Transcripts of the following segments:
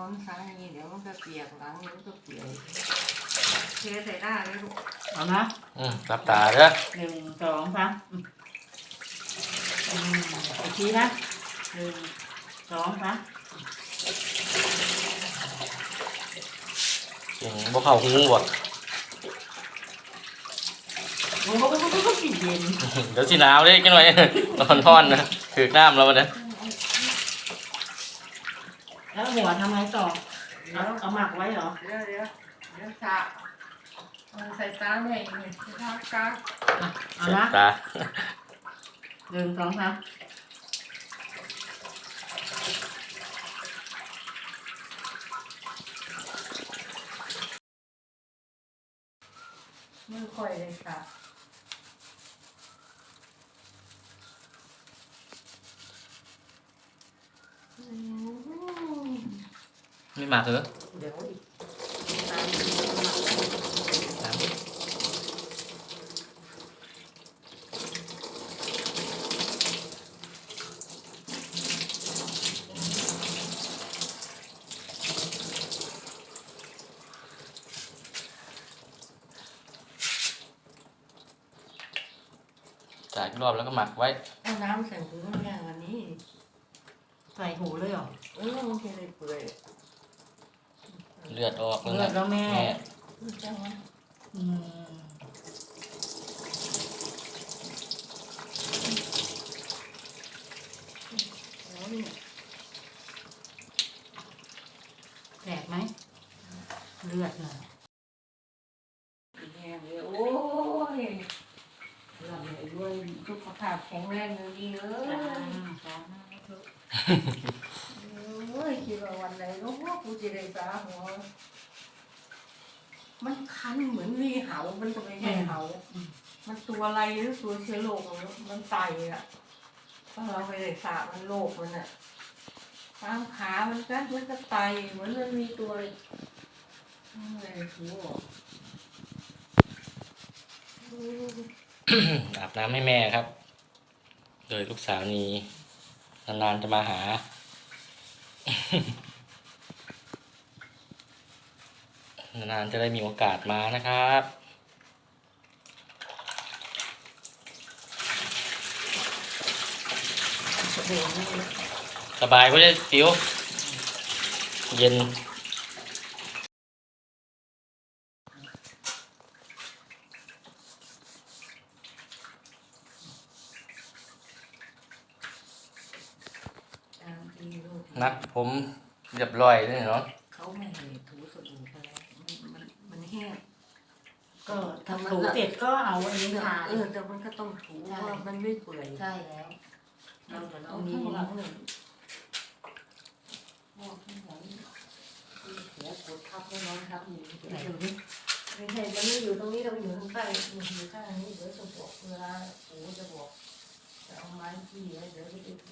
อนซ้ายนี่เดี๋ยวมันก็เปียกหลังมันก็เปียกเทใส่หน้าเลยลูกเอานะอืมรับตาเด้อหนึ่งสองสามอืมอืมอีกทีนะหนึ่งสองสามเสียงบ่เข้าหูบ่โอ้โหกินเย็น เดี๋ยวสิหนาวเด้จังหน่อย นอนนอนนะถือกน้ำแล้วบัดนี้ แล้วหัวทำไงต่อเอาเอาหมักไว้เหรอเดี๋ยวเดี๋ยวเดี๋ยวสระมันใส่ตาแม่อีกเนี่ยทากกาอะเอาเสียนะตาหนึ่งสองสามมือค่อยเลยค่ะ ไม่มาเถอะเดี๋ยวอีกตามดูหนักจ่ายอีกรอบแล้วก็หมักไว้ เอาน้ำใส่ถุงอย่างวันนี้ ใส่หูเลยเหรอ เออมันจะได้เปื่อย เลือดออกเลือดแล้วแม่จังวะอืมแสบไหมเลือดน่ะแห้งเลยโอ้ยลำเลยด้วยสุขภาพแข็งแรงเลยดีเอ้จ้ายจ้าโอ้ย คิดว่าวันไหนเนาะกูจะได้สาหัว มันคันเหมือนมีเหา มันก็ไม่ใช่เหา มันตัวอะไรหรือตัวเชื้อโรคมันไตอะถ้าเราไปได้สามันโรคมันอะตามขามันก็มันก็ไตเหมือนมันมีตัวอะไรถูออกอาบน้ำให้แม่ครับ โดยลูกสาวนี้นานๆจะมาหา นานๆจะได้มีโอกาสมานะครับเดี๋ยวนี้สบายก็ได้ติวเย็น ตามที่ลูก นัดผมเรียบร้อยเลยเนาะเขาไม่ให้ถูสบู่ไปแล้วมันมันมันแห้งก็ทำถูเสร็จก็เอาอันนี้ทาเออแต่มันก็ต้องถูเพราะว่ามันไม่เปื่อยใช่แล้วเราจะเอาเอาข้านี้งหลังเลยเอาข้างหลังเสียกดทับไม่นอนทับอยู่ไหนดูดิไม่ใช่มันไม่อยู่ตรงนี้เราอยู่ข้างใต้มันอยู่ข้างนี้เดี๋ยวจะบอกเวลาถูจะบอกจะเอาไม้ที่ไว้เดี๋ยวจะไปถูเ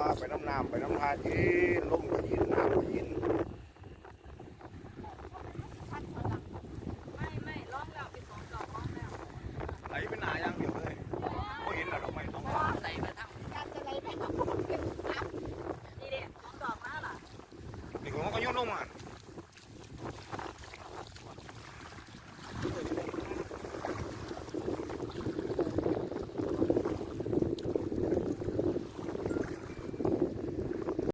ไปน้ำน้ำไปน้ำทายินลมก็ยินน้ำก็ยิน